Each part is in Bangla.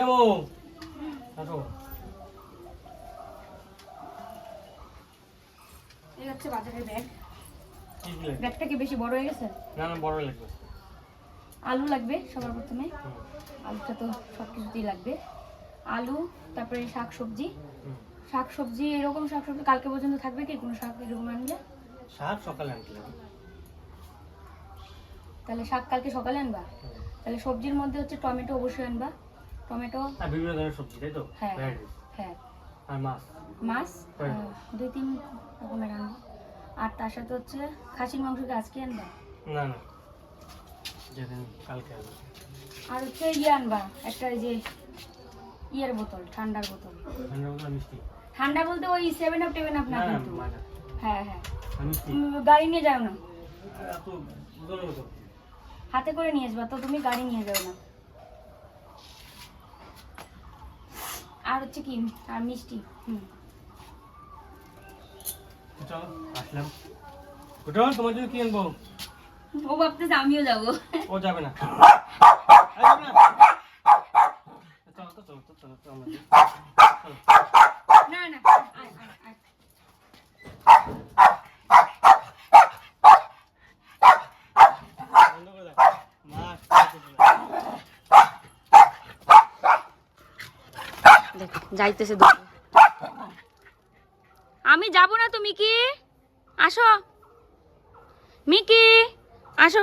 এমো আসো এই হচ্ছে বাজারের ব্যাগ। কি কি লাগবে ব্যাগটা কি বেশি বড় হয়ে গেছে? না না বড় লাগবে। আলু লাগবে সবার প্রথমে। আলুটা তো সব কিছুতেই লাগবে। আলু তারপরে শাক সবজি শাক সবজি এরকম শাক সবজি কালকে পর্যন্ত থাকবে কি? কোনো শাক এরকম আনলে? শাক সকালে আনতে তাহলে শাক কালকে সকালে আনবা? তাহলে সবজির মধ্যে হচ্ছে টমেটো অবশ্যই আনবা। টমেটো। আর বিভিন্ন ধরনের সবজি তাই তো? হ্যাঁ। হ্যাঁ। আর মাছ? মাছ হ্যাঁ। দুই তিন রকমের আনবা আর তার সাথে হচ্ছে খাসির মাংসকে আজকে আনবা? না না। যেদিন কালকে আর হচ্ছে ইয়ে আনবা একটা এই যে ইয়ের বোতল ঠান্ডার বোতল। ঠান্ডা বোতল মিষ্টি? ঠান্ডা বলতে ওই সেভেন আপ টেভেন আপ না কিন্তু। হ্যাঁ হ্যাঁ। গাড়ি নিয়ে যাও না। হাতে করে নিয়ে আসবা তো তুমি গাড়ি নিয়ে যাও না। আর হচ্ছে কি আর মিষ্টি হুম। চলো আসলাম। ওটা তোমার জন্য কি আনব? ও ভাবতেছে আমিও যাব। ও যাবে না। না। না না আয়, আয়, আয়। বন্ধ করে দাও। মা, আসতে দিবে না। দেখ যাইতেছে আমি যাব না তো মিকি। আসো। মিকি আসো।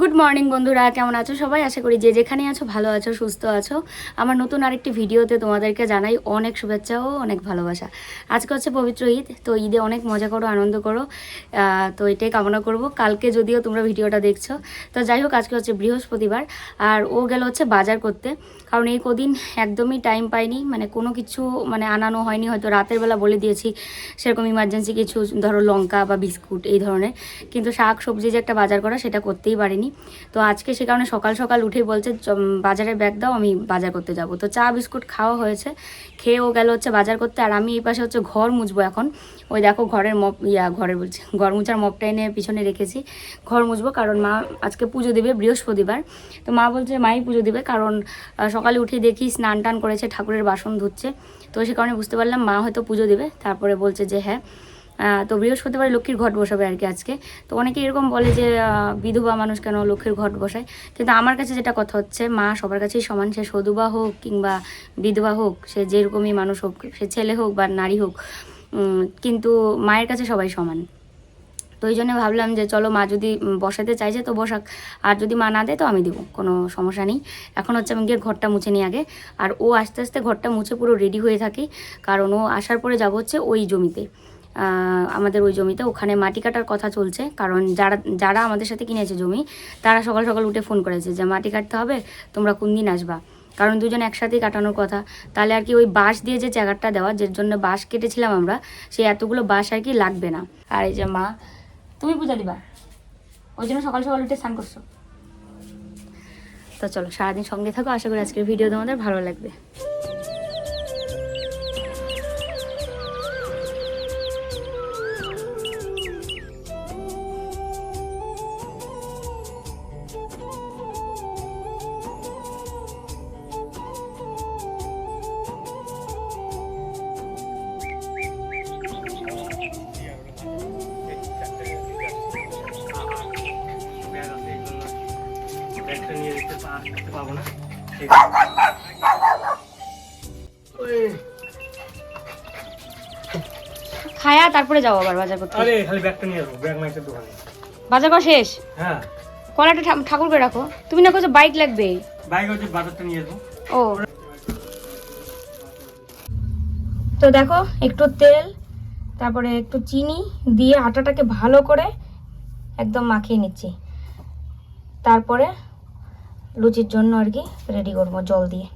গুড মর্নিং বন্ধুরা। কেমন আছো সবাই? আশা করি যে যেখানে আছো, ভালো আছো, সুস্থ আছো। আমার নতুন আরেকটি ভিডিওতে তোমাদেরকে জানাই অনেক শুভেচ্ছা ও অনেক ভালোবাসা। আজকে হচ্ছে পবিত্র ঈদ, তো ঈদে অনেক মজা করো, আনন্দ করো তো এটাই কামনা করব। কালকে যদিও তোমরা ভিডিওটা দেখছ, তো যাই হোক, আজকে হচ্ছে বৃহস্পতিবার, আর ও গেল হচ্ছে বাজার করতে। কারণ এই কদিন একদমই টাইম পাইনি মানে কোনো কিছু মানে আনানো হয়নি, হয়তো রাতের বেলা বলে দিয়েছি, সেরকম ইমার্জেন্সি কিছু, ধরো লঙ্কা বা বিস্কুট, এই ধরনের। কিন্তু শাক সবজি যে একটা বাজার করা, সেটা করতেই পারিনি। তো আজকে সে কারণে সকাল সকাল উঠেই বলছে বাজারে ব্যাগ দাও, আমি বাজার করতে যাব। তো চা, বিস্কুট খাওয়া হয়েছে। খেয়ে ও গেল হচ্ছে বাজার করতে। আর আমি এই পাশে হচ্ছে ঘর মুছবো এখন। ওই দেখো ঘরের মপ, ইয়া, ঘরের বলছি, ঘর মুছার মপটা এনে পিছনে রেখেছি। ঘর মুছবো কারণ মা আজকে পুজো দেবে বৃহস্পতিবার। তো মা বলছে, মাই পুজো দেবে। কারণ সকালে উঠে দেখি স্নান টান করেছে, ঠাকুরের বাসন ধুচ্ছে। তো সে কারণে বুঝতে পারলাম মা হয়তো পুজো দেবে। তারপরে বলছে যে হ্যাঁ। তো বৃহস্পতিবার লক্ষ্মীর ঘট বসাবে আর কি আজকে। তো অনেকে এরকম বলে যে বিধবা মানুষ কেন লক্ষ্মীর ঘট বসায়? কিন্তু আমার কাছে যেটা কথা হচ্ছে, মা সবার কাছেই সমান। সে সধুবা হোক কিংবা বিধবা হোক, সে যেরকমই মানুষ হোক, সে ছেলে হোক বা নারী হোক কিন্তু মায়ের কাছে সবাই সমান। তো ওই জন্য ভাবলাম যে, চলো মা যদি বসাতে চাইছে তো বসাক। আর যদি মা না দেয় তো আমি দেবো, কোনো সমস্যা নেই। এখন হচ্ছে আমি গিয়ে ঘরটা মুছে নিই আগে। আর ও আস্তে আস্তে ঘরটা মুছে পুরো রেডি হয়ে থাকি। কারণ ও আসার পরে যাব হচ্ছে ওই জমিতে। আমাদের ওই জমিতে। ওখানে মাটি কাটার কথা চলছে, কারণ যারা যারা আমাদের সাথে কিনেছে জমি, তারা সকাল সকাল উঠে ফোন করেছে যে, মাটি কাটতে হবে, তোমরা কোন দিন আসবা? কারণ দুজন একসাথেই কাটানোর কথা। তাহলে আর কি ওই বাঁশ দিয়ে যে জায়গাটা দেওয়া যে জন্য বাঁশ কেটেছিলাম আমরা, সেই এতগুলো বাঁশ আর কি লাগবে না। আর এই যে মা, তুমি পূজা দিবা? ওই জন্য সকাল সকাল উঠে স্নান করছ। তো চলো, সারাদিন সঙ্গে থাকো। আশা করি আজকের ভিডিও তোমাদের ভালো লাগবে। তারপরে যাও আবার বাজার করতে। আরে খালি ব্যাগটা নিয়ে আসব ব্যাগ মাইকের দোকানে। বাজার করা শেষ? হ্যাঁ। কলাটা ঠাকুর করে রাখো। তুমি না কোথাও বাইক লাগবে। বাইক হচ্ছে বাজারটা নিয়ে আসব। ও। তো দেখো একটু তেল তারপরে একটু চিনি দিয়ে আটাটাকে ভালো করে একদম মাখিয়ে নিচ্ছি। তারপরে লুচির জন্য আর কি রেডি করব জল দিয়ে।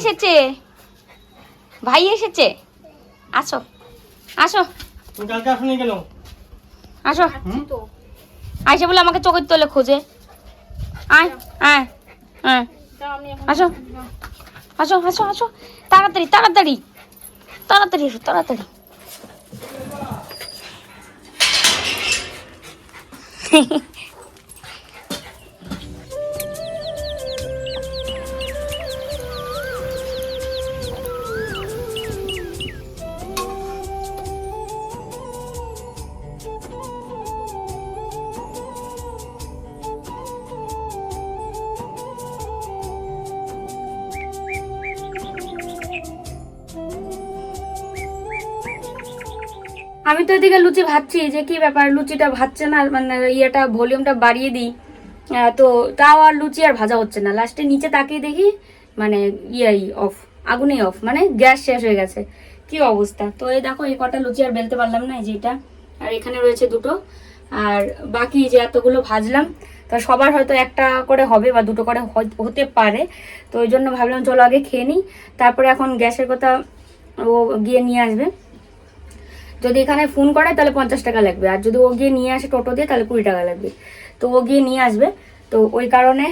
এসেছে? ভাই এসেছে? আসো আসো। কালকে আসুনি কেন? আসো? আইসা বলে আমাকে চোখের তোলে খোঁজে। আয় আয় আয়। আসো। আসো আসো আসো। তাড়াতাড়ি তাড়াতাড়ি। তাড়াতাড়ি এসো তাড়াতাড়ি। আমি তো এদিকে লুচি ভাজছি যে কি ব্যাপার, লুচিটা ভাজছে না মানে ইয়েটা, ভলিউমটা বাড়িয়ে দিই। তো তাও আর লুচি আর ভাজা হচ্ছে না। লাস্টে নিচে তাকিয়ে দেখি মানে ইয়েই অফ আগুনেই অফ মানে গ্যাস শেষ হয়ে গেছে। কি অবস্থা? তো এই দেখো, এই কটা লুচি আর বেলতে পারলাম না, এই যে এটা। আর এখানে রয়েছে দুটো। আর বাকি যে এতগুলো ভাজলাম, তা সবার হয়তো একটা করে হবে বা দুটো করে হতে পারে। তো ওই জন্য ভাবলাম, চলো আগে খেয়ে নিই। তারপরে এখন গ্যাসের কথা ও গিয়ে নিয়ে আসবে। যদি এখানে ফোন করে তাহলে পঞ্চাশ টাকা লাগবে। আর যদি ও গিয়ে নিয়ে আসে টোটো দিয়ে তাহলে কুড়ি টাকা লাগবে। তো ও গিয়ে নিয়ে আসবে। তো ওই কারণে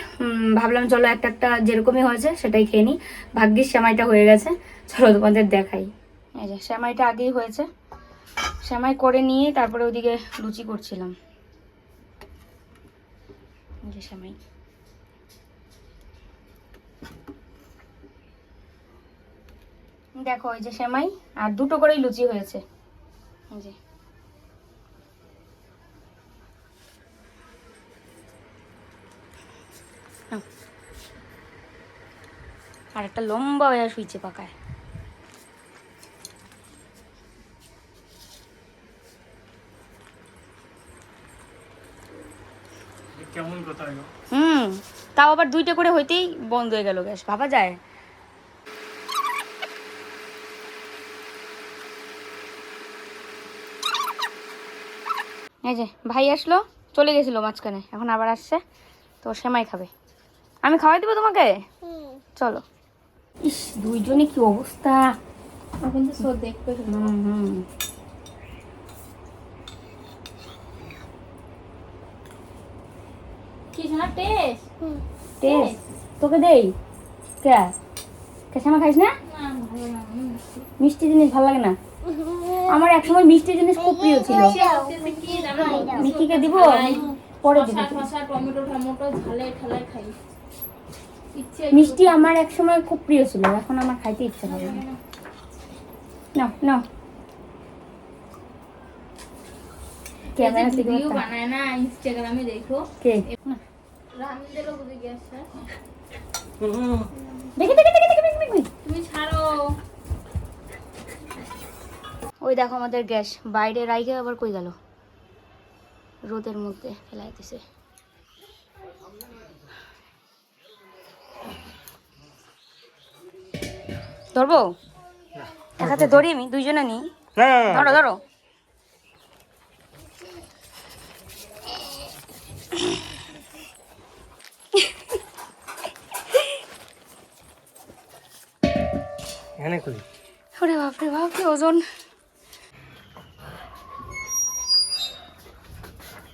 ভাবলাম চলো একটা একটা যেরকমই হয়েছে সেটাই খেয়ে নিই। ভাগ্যিস সেমাইটা হয়ে গেছে। চলো তোমাদের দেখাই। এই যে আগেই হয়েছে। সেমাই করে নিয়ে তারপরে ওদিকে লুচি করছিলাম। যে দেখো ওই যে সেমাই আর দুটো করেই লুচি হয়েছে। আর একটা লম্বা হয়ে শুইছে পাকায় কেমন কথা এলো হুম তাও আবার দুইটা করে হইতেই বন্ধ হয়ে গেল গ্যাস ভাবা যায় এই যে ভাই আসলো চলে গেছিল মাঝখানে এখন আবার আসছে তো সেমাই খাবে। আমি খাওয়াই দেবো তোমাকে? চলো। ইস দুইজনে কি অবস্থা? এখন তো সব দেখবে হুম হুম। কি শোনা টেস্ট? টেস্ট? তোকে দেই? কে? কে সেমা খাইস না। মিষ্টি। জিনিস ভালো লাগে না? আমার একসময় মিষ্টি জিনিস খুব প্রিয় ছিল। টেস্টে কি জানো মিষ্টিকে দিব। পরে দিব টমেটো টমেটো ঝালে ঠালে খাই। মিষ্টি আমার একসময় খুব প্রিয় ছিল এখন আমার খাইতে ইচ্ছা করে না। নাও নাও ক্যামেরা থেকে ভিডিও বানায় না ইনস্টাগ্রামে দেখো। কে? রান্দেরও বুঝে গেছে দেখি দেখি দেখি দেখি দেখি, দেখি। তুমি ছাড়ো। ওই দেখো আমাদের গ্যাস। বাইরে রাইখে আবার কই গেল? রোদের মধ্যে ফেলাই দিছে। ধরবো? এক হাতে ধরি আমি দুইজনে নি। ধরো ধরো। এখানে খুলি ওরে বাপরে বাপ কি ওজন।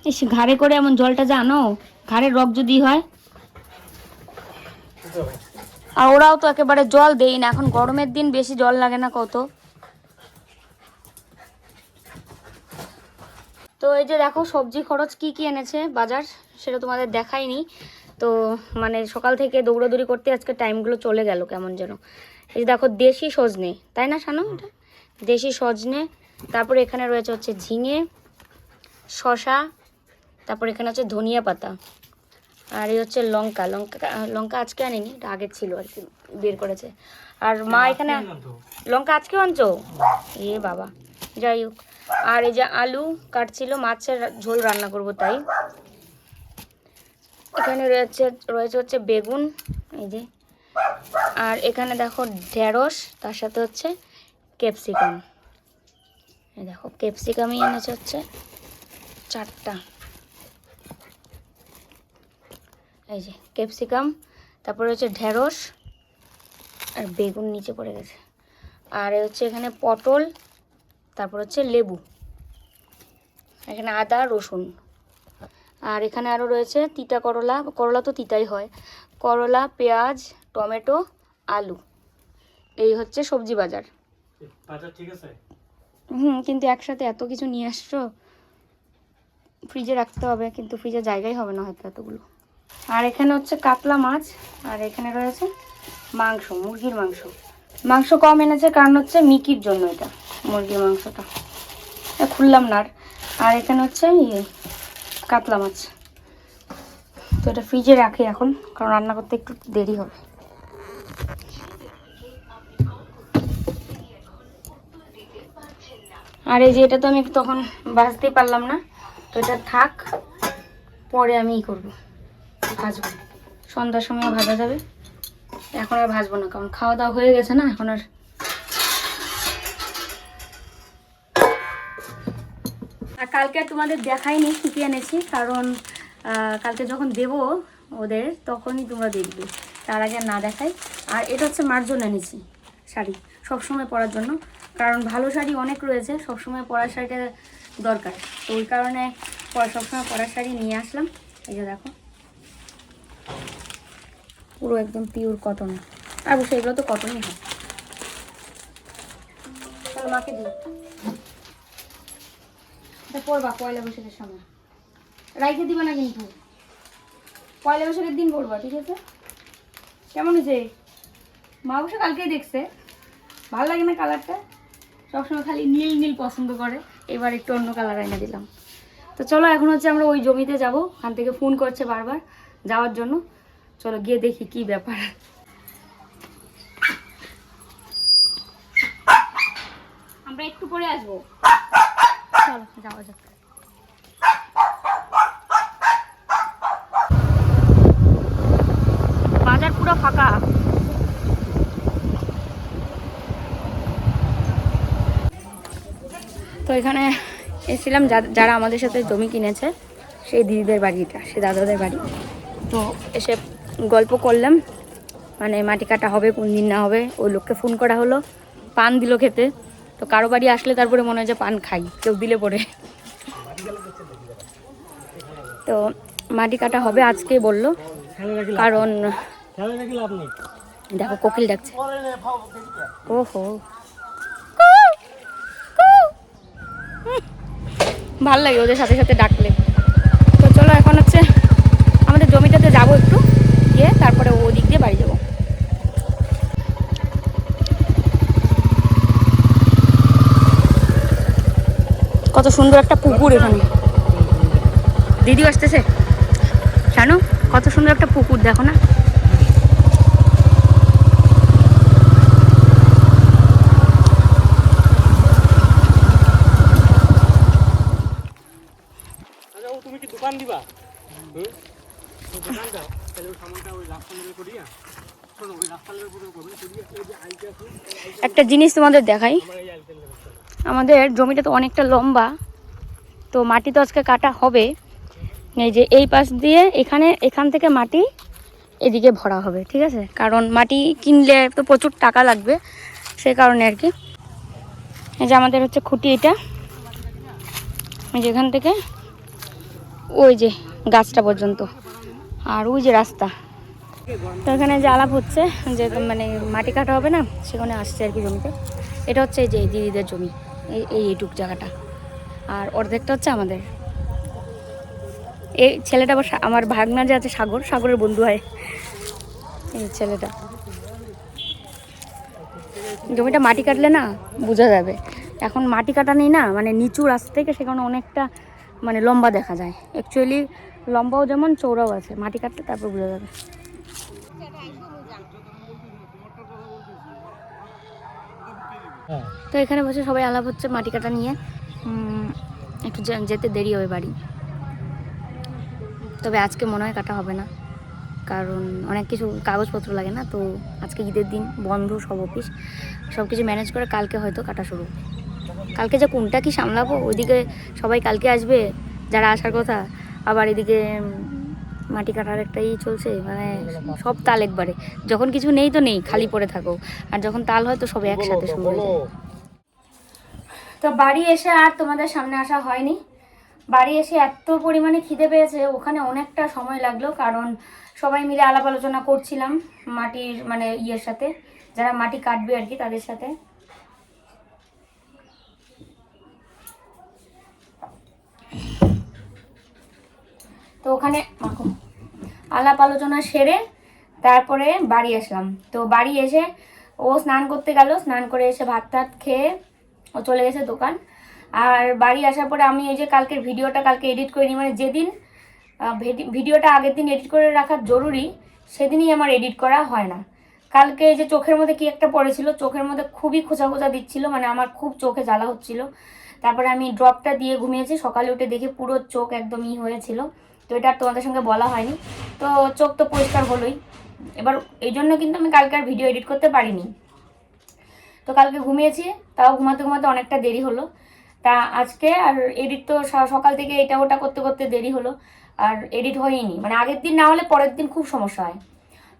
ইস, ঘাড়ে করে এমন জলটা জানো? ঘাড়ে রক যদি হয়। আর ওরাও তো একেবারে জল দেই না, এখন গরমের দিন বেশি জল লাগে না কত। তো এই যে দেখো, সবজি খরচ কি কি এনেছে বাজার, সেটা তোমাদের দেখাইনি। তো মানে সকাল থেকে দৌড়াদৌড়ি করতে আজকে টাইমগুলো চলে গেল কেমন যেন। এই যে দেখো, দেশি সজনে, তাই না শানু এটা? দেশি সজনে, তারপরে এখানে রয়েছে হচ্ছে ঝিঙে শশা তারপর এখানে হচ্ছে ধনিয়া পাতা। আর এই হচ্ছে লঙ্কা। লঙ্কা লঙ্কা আজকে আনিনি এটা আগের ছিল আর কি বের করেছে। আর মা এখানে লঙ্কা আজকেও আনছো? এ বাবা যাই হোক। আর এই যে আলু কাটছিল মাছের ঝোল রান্না করব তাই। এখানে রয়েছে রয়েছে হচ্ছে বেগুন এই যে। আর এখানে দেখো ঢেঁড়স তার সাথে হচ্ছে ক্যাপসিকাম। এই দেখো ক্যাপসিকামই এনেছে হচ্ছে চারটা। এই যে ক্যাপসিকাম তারপরে হচ্ছে ঢেঁড়স আর বেগুন নিচে পড়ে গেছে। আর হচ্ছে এখানে পটল তারপর হচ্ছে লেবু। এখানে আদা রসুন। আর এখানে আরও রয়েছে তিতা করলা। করলা তো তিতাই হয়। করলা পেঁয়াজ টমেটো আলু। এই হচ্ছে সবজি বাজার। বাজার ঠিক আছে? হুম কিন্তু একসাথে এত কিছু নিয়ে আসছো ফ্রিজে রাখতে হবে কিন্তু ফ্রিজে জায়গাই হবে না হয়তো এতগুলো। আর এখানে হচ্ছে কাতলা মাছ, আর এখানে রয়েছে মাংস, মুরগির মাংস। মাংস কম এনেছে কারণ হচ্ছে মিকির জন্য এটা, মুরগির মাংসটা। খুললাম না আর। এখানে হচ্ছে ইয়ে কাতলা মাছ। তো এটা ফ্রিজে রাখি এখন, কারণ রান্না করতে একটু দেরি হবে। আর এই যে এটা তো আমি তখন বাঁচতেই পারলাম না, তো এটা থাক, পরে আমি ই করব। ভাজবো। সন্ধ্যার সময় ভাজা যাবে। এখন আর ভাজবো না, কারণ খাওয়া দাওয়া হয়ে গেছে না, এখন আর আর কালকে তোমাদের দেখাইনি কী এনেছি, কারণ কালকে যখন দেব ওদের, তখনই তোমরা দেখবে। তার আগে না দেখাই। আর এটা হচ্ছে মার জন্য এনেছি শাড়ি, সবসময় পরার জন্য। কারণ ভালো শাড়ি অনেক রয়েছে, সবসময় পরার শাড়িটা দরকার। তো ওই কারণে সবসময় পরার শাড়ি নিয়ে আসলাম। এই যে দেখো। পুরো একদম পিওর কটন আর অবশ্যই এগুলো তো কটনই হয়। চলো মাকে দিই এটা পরবা, পয়লা বৈশাখের সময়। রাইখে দিবা না কিন্তু? পয়লা বৈশাখের দিন পরবা, ঠিক আছে? কেমন হয়েছে? মা অবশ্য কালকেই দেখছে। ভালো লাগে না কালারটা সবসময় খালি নীল নীল পছন্দ করে। এবার একটু অন্য কালার এনে দিলাম। তো চলো, এখন হচ্ছে আমরা ওই জমিতে যাব। ওখান থেকে ফোন করছে বারবার যাওয়ার জন্য। চলো গিয়ে দেখি কি ব্যাপার। আমরা একটু পরে আসব। চলো, যাওয়া যাক। বাজার পুরো ফাঁকা। তো এখানে এসেছিলাম যারা আমাদের সাথে জমি কিনেছে, সেই দিদিদের বাড়িটা সেই দাদাদের বাড়ি। তো এসে গল্প করলাম। মানে মাটি কাটা হবে, কোন দিন না হবে। ওই লোককে ফোন করা হলো, পান দিল খেতে। তো কারও বাড়ি আসলে তারপরে মনে হয় যে পান খাই, কেউ দিলে পরে। তো মাটি কাটা হবে আজকেই বলল, কারণ দেখো কোকিল ডাকছে। ওহো। ভালো লাগে ওদের সাথে সাথে ডাকলে। তো চলো এখন হচ্ছে আমাদের জমিটাতে যাব একটু। গিয়ে তারপরে ওদিক দিয়ে বাড়ি যাব। কত সুন্দর একটা পুকুর এখানে। দিদি আসতেছে। জানো কত সুন্দর একটা পুকুর, দেখো না। তুমি কি দোকান দিবা? দোকান দাও। একটা জিনিস তোমাদের দেখাই। আমাদের জমিটা তো অনেকটা লম্বা, তো মাটি তো আজকে কাটা হবে। এই যে এই পাশ দিয়ে এখানে, এখান থেকে মাটি এদিকে ভরা হবে, ঠিক আছে? কারণ মাটি কিনলে তো প্রচুর টাকা লাগবে, সে কারণে আর কি। এই যে আমাদের হচ্ছে খুঁটি এটা। এই যে এখান থেকে, ওই যে গাছটা পর্যন্ত। আর ওই যে রাস্তা। তো এখানে যে আলাপ হচ্ছে, যে মানে মাটি কাটা হবে না, সেখানে আসছে আর কি জমিতে। এটা হচ্ছে যে দিদিদের জমি, এই এই এইটুক জায়গাটা। আর অর্ধেকটা হচ্ছে আমাদের। এই ছেলেটা আবার আমার ভাগনা যে আছে সাগর, সাগরের বন্ধু হয়। এই ছেলেটা। জমিটা মাটি কাটলে না বোঝা যাবে। এখন মাটি কাটা নেই না মানে নিচু রাস্তা থেকে সেখানে অনেকটা মানে লম্বা দেখা যায়। অ্যাকচুয়ালি লম্বাও যেমন চৌড়াও আছে। মাটি কাটলে তারপর বোঝা যাবে। তো এখানে বসে সবাই আলাপ হচ্ছে মাটি কাটা নিয়ে। একটু যেতে দেরি হবে বাড়ি। তবে আজকে মনে হয় কাটা হবে না। কারণ অনেক কিছু কাগজপত্র লাগে না, তো আজকে ঈদের দিন বন্ধ সব অফিস। সব কিছু ম্যানেজ করে কালকে হয়তো কাটা শুরু। কালকে যে কোনটা কি সামলাবো, ওইদিকে সবাই কালকে আসবে যারা আসার কথা আবার এদিকে মাটি কাটার একটা ই চলছে মানে সব তাল একবারে। যখন কিছু নেই তো নেই খালি পড়ে থাকো। আর যখন তাল হয় তো সব একসাথে শুরু হয়ে তো বাড়ি এসে আর তোমাদের সামনে আসা হয়নি। বাড়ি এসে এত পরিমাণে খিদে পেয়েছে ওখানে অনেকটা সময় লাগল কারণ সবাই মিলে আলাপ আলোচনা করছিলাম মাটির মানে ইয়ের সাথে যারা মাটি কাটবে আর কি তাদের সাথে। তো ওখানে আলাপ আলোচনা সেরে তারপরে বাড়ি আসলাম। তো বাড়ি এসে ও স্নান করতে গেল, স্নান করে এসে ভাত টাত খেয়ে ও চলে গেছে দোকান। আর বাড়ি আসার পরে আমি এই যে কালকের ভিডিওটা কালকে এডিট করিনি মানে যেদিন ভিডি- ভিডিওটা আগের দিন এডিট করে রাখা জরুরি, সেদিনই আমার এডিট করা হয় না। কালকে যে চোখের মধ্যে কি একটা পড়েছিল, চোখের মধ্যে খুবই খোঁচা খোঁচা দিচ্ছিল মানে আমার খুব চোখে জ্বালা হচ্ছিল। তারপরে আমি ড্রপটা দিয়ে ঘুমিয়েছি, সকালে উঠে দেখে পুরো চোখ একদম ই হয়েছিল। তো এটা আর তোমাদের সঙ্গে বলা হয়নি। তো চোখ তো পরিষ্কার হলোই। এবার এই জন্য কিন্তু আমি কালকে আর ভিডিও এডিট করতে পারিনি। তো কালকে ঘুমিয়েছি, তাও ঘুমাতে ঘুমাতে অনেকটা দেরি হলো। তা আজকে আর এডিট তো সকাল থেকে এটা ওটা করতে করতে দেরি হলো। আর এডিট হয়নি মানে আগের দিন না হলে পরের দিন খুব সমস্যা হয়।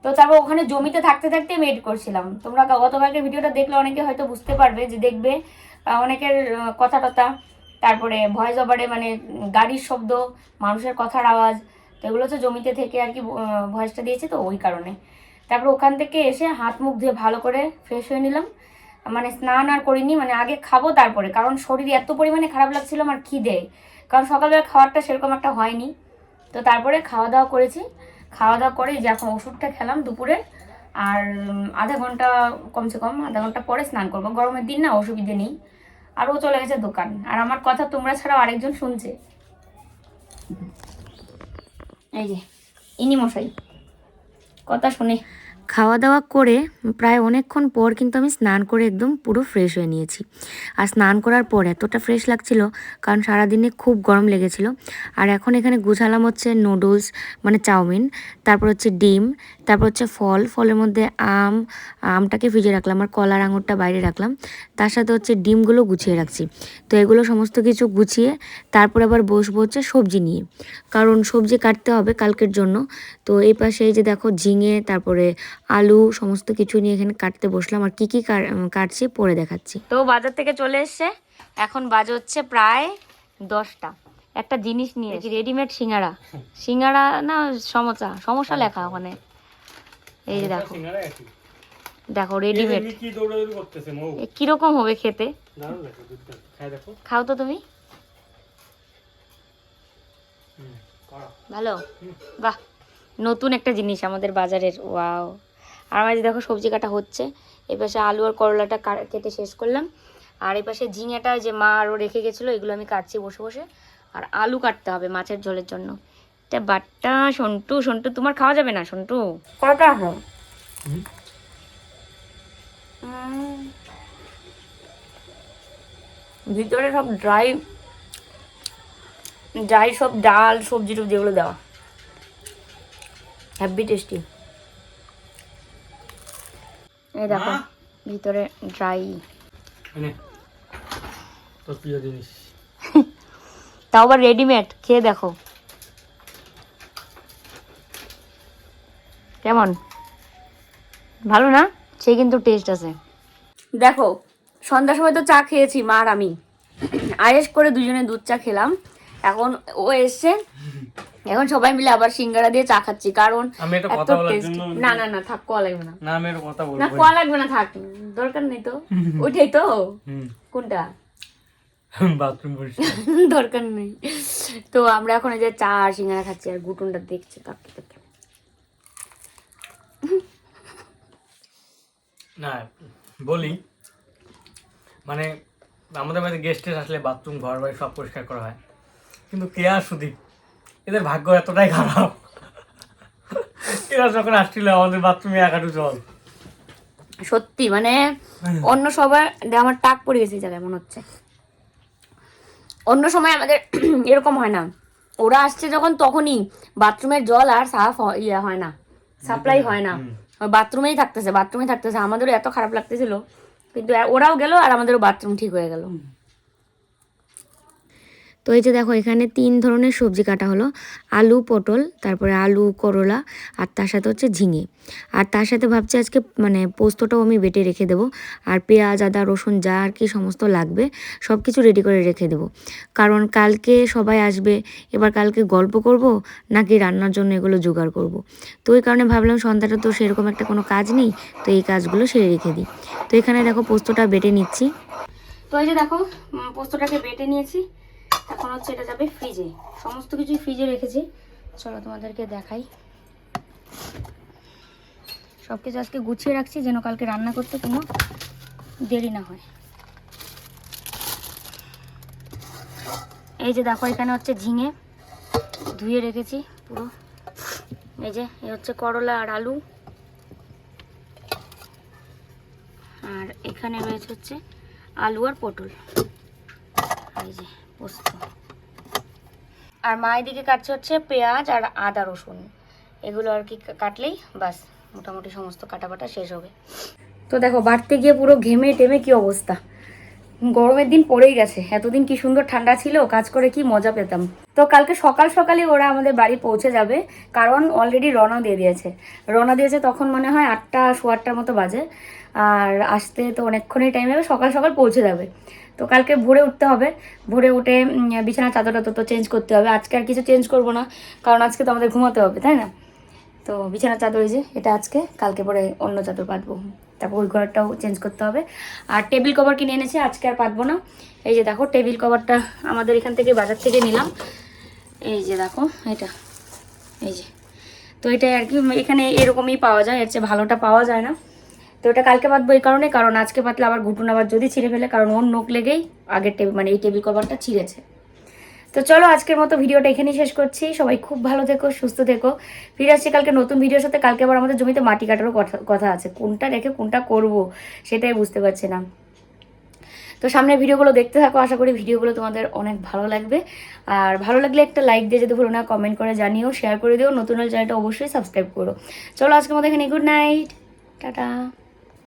তো তারপর ওখানে জমিতে থাকতে থাকতে আমি এডিট করছিলাম। তোমরা গতকালকে ভিডিওটা দেখলে অনেকে হয়তো বুঝতে পারবে যে দেখবে অনেকের কথা টথা। তারপরে ভয়েস ওভারে মানে গাড়ির শব্দ, মানুষের কথার আওয়াজ, তো এগুলো হচ্ছে জমিতে থেকে আর কি ভয়েসটা দিয়েছে তো ওই কারণে। তারপর ওখান থেকে এসে হাত মুখ ধুয়ে ভালো করে ফ্রেশ হয়ে নিলাম। মানে স্নান আর করিনি মানে আগে খাব তারপরে, কারণ শরীর এত পরিমাণে খারাপ লাগছিল আমার খিদে। কারণ সকালবেলা খাওয়ারটা সেরকম একটা হয়নি। তো তারপরে খাওয়া দাওয়া করেছি। খাওয়া দাওয়া করে যে এখন ওষুধটা খেলাম দুপুরে, আর আধা ঘণ্টা কমসে কম, আধা ঘণ্টা পরে স্নান করব। গরমের দিন না অসুবিধে নেই। আর ও চলে গেছে দোকান। আর আমার কথা তোমরা ছাড়াও আরেকজন শুনছে। এই যে, ইনি মশাই। কথা শুনে। খাওয়া দাওয়া করে প্রায় অনেকক্ষণ পর কিন্তু আমি স্নান করে একদম পুরো ফ্রেশ হয়ে নিয়েছি। আর স্নান করার পর এতটা ফ্রেশ লাগছিল, কারণ সারাদিনে খুব গরম লেগেছিল। আর এখন এখানে গুছালাম হচ্ছে নুডলস মানে চাউমিন, তারপর হচ্ছে ডিম তারপর হচ্ছে ফল ফলের মধ্যে আম আমটাকে ফ্রিজে রাখলাম আর কলার আঙুরটা বাইরে রাখলাম। তার সাথে হচ্ছে ডিমগুলো গুছিয়ে রাখছি। তো এগুলো সমস্ত কিছু গুছিয়ে তারপর আবার বসবো হচ্ছে সবজি নিয়ে। কারণ সবজি কাটতে হবে কালকের জন্য। তো এই পাশে এই যে দেখো ঝিঙে তারপরে আলু সমস্ত কিছু নিয়ে এখানে কাটতে বসলাম। আর কি কি কাটছি পরে দেখাচ্ছি। তো বাজার থেকে চলে এসছে। এখন বাজে হচ্ছে প্রায় দশটা। একটা জিনিস নিয়ে রেডিমেড সিঙ্গারা। সিঙ্গারা না সমস্যা সমস্যা লেখা ওখানে। এই যে দেখো। দেখো রেডিমেড মৌ? কীরকম হবে খেতে? খাও তো তুমি। ভালো? বাহ নতুন একটা জিনিস আমাদের বাজারের ওয়াও। আর আমার যে দেখো সবজি কাটা হচ্ছে। এই পাশে আলু আর করলাটা কেটে শেষ করলাম। আর এই পাশে ঝিঙেটা যে মা আরও রেখে গেছিল এগুলো আমি কাটছি বসে বসে। আর আলু কাটতে হবে মাছের ঝোলের জন্য। এটা বাট্টা সন্টু সন্টু তোমার খাওয়া যাবে না সন্টু? কটা আসো ভিতরে সব ড্রাই ড্রাই সব ডাল সবজি টবজি এগুলো দেওয়া। হ্যাপি টেস্টি এই দেখো ভিতরে ড্রাই। এনে তোর প্রিয় জিনিস। তাও আবার রেডিমেড খেয়ে দেখো। কেমন? ভালো না? সে কিন্তু টেস্ট আছে। দেখো সন্ধ্যার সময় তো চা খেয়েছি মা আর আমি। আয়েস করে দুজনে দুধ চা খেলাম। এখন ও এসছে। এখন সবাই মিলে আবার সিঙ্গারা দিয়ে চা খাচ্ছি কারণ আমি একটা এত কথা বলার টেস্ট জন্য না না না থাক কোয়া লাগবে না। না আমি একটা কথা না বলব কোয়া লাগবে না থাক। দরকার নেই তো। ওইটাই তো। কোনটা? বাথরুম দরকার নেই। তো আমরা এখন এই যে চা আর সিঙ্গারা খাচ্ছি আর গুটুনটা দেখছি তাকে তাকে। না বলি মানে আমাদের বাড়িতে গেস্টের আসলে বাথরুম ঘর বাড়ি সব পরিষ্কার করা হয়। কিন্তু কে আর সুদীপ? এদের ভাগ্য এতটাই খারাপ। এরা যখন আসছিল আমাদের বাথরুমে একাটু জল। সত্যি মানে অন্য সবার আমার টাক পড়ে গেছে জায়গায় মনে হচ্ছে। অন্য সময় আমাদের এরকম হয় না। ওরা আসছে যখন তখনই বাথরুমের জল আর সাফ হয়- ইয়ে হয় না। সাপ্লাই হয় না। বাথরুমেই থাকতেছে বাথরুমেই থাকতেছে। আমাদেরও এত খারাপ লাগতেছিল। কিন্তু ওরাও গেল আর আমাদেরও বাথরুম ঠিক হয়ে গেল। তো এই যে দেখো, এখানে তিন ধরনের সবজি কাটা হলো। আলু, পটল, তারপরে আলু, করলা, আর তার সাথে হচ্ছে ঝিঙে। আর তার সাথে ভাবছি আজকে মানে পোস্তটাও আমি বেটে রেখে দেবো। আর পেঁয়াজ, আদা, রসুন, যা আর কি সমস্ত লাগবে সব কিছু রেডি করে রেখে দেবো। কারণ কালকে সবাই আসবে, এবার কালকে গল্প করব, নাকি রান্নার জন্য এগুলো জোগাড় করব? তো ওই কারণে ভাবলাম সন্ধ্যাটা তো সেরকম একটা কোনো কাজ নেই, তো এই কাজগুলো সেরে রেখে দিই। তো এখানে দেখো পোস্তটা বেটে নিচ্ছি। তো এই যে দেখো পোস্তটাকে বেটে নিয়েছি। এখন হচ্ছে এটা যাবে ফ্রিজে সমস্ত কিছুই ফ্রিজে রেখেছি। চলো তোমাদেরকে দেখাই। সব কিছু আজকে গুছিয়ে রাখছি, যেন কালকে রান্না করতে কোনো দেরি না হয়। এই যে দেখো, এখানে হচ্ছে ঝিঙে ধুয়ে রেখেছি পুরো। এই যে এই হচ্ছে করলা আর আলু। আর এখানে রয়েছে হচ্ছে আলু আর পটল। এই যে। পোস্ত। আর মা এদিকে কাটছে হচ্ছে পেঁয়াজ আর আদা রসুন। এগুলো আর কি কাটলেই বাস মোটামুটি সমস্ত কাটাবাটা শেষ হবে। তো দেখো, বাড়তে গিয়ে পুরো ঘেমে টেমে কি অবস্থা? গরমের দিন পড়েই গেছে, এতদিন কি সুন্দর ঠান্ডা ছিল, কাজ করে কি মজা পেতাম। তো কালকে সকাল সকালে ওরা আমাদের বাড়ি পৌঁছে যাবে, কারণ অলরেডি রওনা দিয়ে দিয়েছে। রওনা দিয়েছে তখন মনে হয় আটটা সোয়া আটটার মতো বাজে। আর আসতে তো অনেকক্ষণই টাইম হবে সকাল সকাল পৌঁছে যাবে। তো কালকে ভোরে উঠতে হবে। ভোরে উঠে উম, বিছানার চাদরটা তো চেঞ্জ করতে হবে। আজকে আর কিছু চেঞ্জ করব না কারণ আজকে তো আমাদের ঘুমাতে হবে তাই না? তো বিছানার চাদর যে এটা আজকে কালকে পরে অন্য চাদর পাতবো। তারপর ওই ঘরটাও চেঞ্জ করতে হবে। আর টেবিল কভার কিনে এনেছি আজকে আর পাতবো না। এই যে দেখো টেবিল কভারটা আমাদের এখান থেকে বাজার থেকে নিলাম। এই যে দেখো এটা এই যে। তো এটাই আর কি এখানে এরকমই পাওয়া যায় এর চেয়ে ভালোটা পাওয়া যায় না। তো এটা কালকে পাতবো এই কারণে, কারণ আজকে পাতলে আবার ঘুটুন আবার যদি ছিঁড়ে ফেলে, কারণ ওর নোক লেগেই আগের টেবিল মানে এই টেবিল কভারটা ছিঁড়েছে। তো চলো আজকের মতো ভিডিওটা এখানেই শেষ করছি। সবাই খুব ভালো থেকো, সুস্থ থেকো। ফিরে আসছি কালকে নতুন ভিডিওর সাথে। কালকে আবার আমাদের জমিতে মাটি কাটারও কথা কথা আছে। কোনটা রেখে কোনটা করব সেটাই বুঝতে পারছি না। তো সামনের ভিডিওগুলো দেখতে থাকো। আশা করি ভিডিওগুলো তোমাদের অনেক ভালো লাগবে। আর ভালো লাগলে একটা লাইক দিয়ে যদি ভুলো না কমেন্ট করে জানিও শেয়ার করে দিও। নতুন চ্যানেলটা অবশ্যই সাবস্ক্রাইব করো। চলো আজকের মতো এখানে গুড নাইট টাটা।